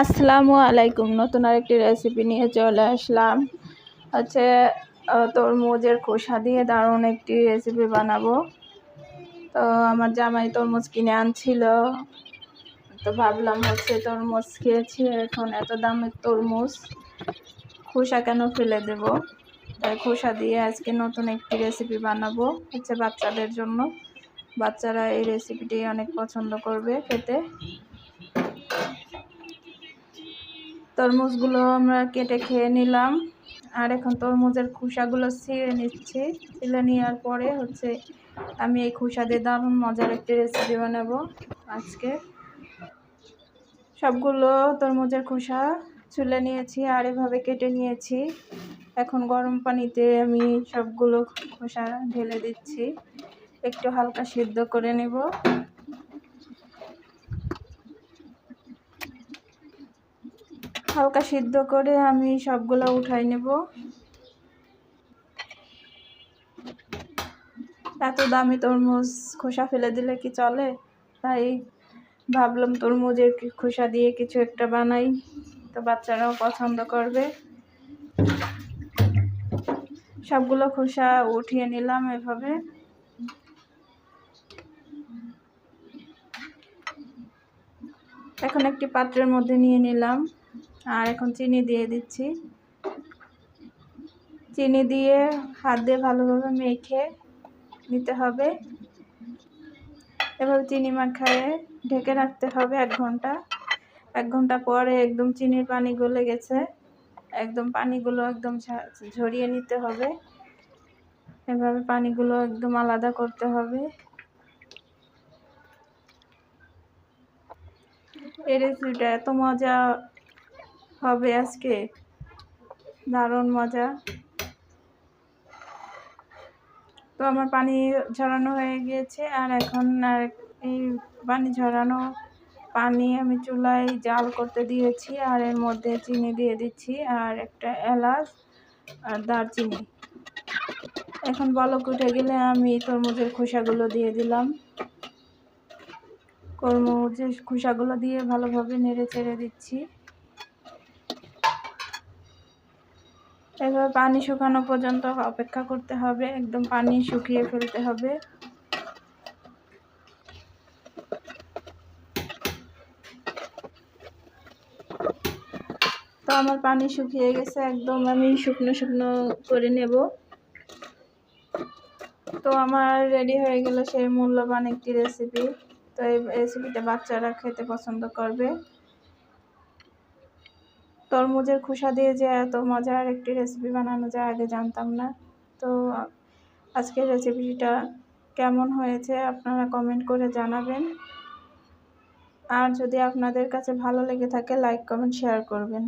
আসসালামু আলাইকুম, নতুন আরেকটি রেসিপি নিয়ে চলে আসলাম। হচ্ছে তরমুজের খোসা দিয়ে দারুণ একটি রেসিপি বানাবো। তো আমার জামাই তরমুজ কিনে আনছিল। তো ভাবলাম হচ্ছে তরমুজ খেয়েছি, এখন এত দামের তরমুজ, খোসা কেন ফেলে দেব? তাই খোসা দিয়ে আজকে নতুন একটি রেসিপি বানাবো, হচ্ছে বাচ্চাদের জন্য। বাচ্চারা এই রেসিপিটি অনেক পছন্দ করবে খেতে। তরমুজগুলো আমরা কেটে খেয়ে নিলাম। আর এখন তরমুজের খোসাগুলো ছিঁড়ে নিচ্ছি। ছিঁড়ে নেওয়ার পরে হচ্ছে আমি এই খোসা দিয়ে দারুণ মজার একটি রেসিপি বানাবো আজকে। সবগুলো তরমুজের খোসা ছুলে নিয়েছি আর এভাবে কেটে নিয়েছি। এখন গরম পানিতে আমি সবগুলো খোসা ঢেলে দিচ্ছি। একটু হালকা সিদ্ধ করে নেব। হালকা সিদ্ধ করে আমি সবগুলো উঠাই নেব। এত দামি তরমুজ খোসা ফেলে দিলে কি চলে? তাই ভাবলাম তরমুজের খোসা দিয়ে কিছু একটা বানাই, তো বাচ্চারাও পছন্দ করবে। সবগুলো খোসা উঠিয়ে নিলাম এভাবে। এখন একটি পাত্রের মধ্যে নিয়ে নিলাম। আর এখন চিনি দিয়ে দিচ্ছি। চিনি দিয়ে হাত দিয়ে ভালোভাবে মেখে নিতে হবে। এভাবে চিনি মাখায়ে ঢেকে রাখতে হবে এক ঘণ্টা। এক ঘণ্টা পরে একদম চিনির পানি গলে গেছে। একদম পানিগুলো একদম ঝরিয়ে নিতে হবে। এভাবে পানিগুলো একদম আলাদা করতে হবে। এই রেসিপিটা এত মজা হবে আজকে? দারুণ মজা। তো আমার পানি ঝরানো হয়ে গিয়েছে আর এখন আর এই পানি ঝরানো পানি আমি চুলায় জাল করতে দিয়েছি আর এর মধ্যে চিনি দিয়ে দিচ্ছি আর একটা এলাচ আর দারচিনি। এখন বলক উঠে গেলে আমি তরমুজের খোসাগুলো দিয়ে দিলাম। তরমুজের খোসাগুলো দিয়ে ভালোভাবে নেড়ে চেড়ে দিচ্ছি। এবার পানি শুকানো পর্যন্ত অপেক্ষা করতে হবে। একদম পানি শুকিয়ে ফেলতে হবে। তো আমার পানি শুকিয়ে গেছে, একদম আমি শুকনো শুকনো করে নেব। তো আমার রেডি হয়ে গেল সেই মূল্যবান একটি রেসিপি তো এই রেসিপিটা বাচ্চারা খেতে পছন্দ করবে। তরমুজের খোসা দিয়ে যে এত মজার একটি রেসিপি বানানো যায় আগে জানতাম না। তো আজকের রেসিপিটা কেমন হয়েছে আপনারা কমেন্ট করে জানাবেন। আর যদি আপনাদের কাছে ভালো লেগে থাকে লাইক কমেন্ট শেয়ার করবেন।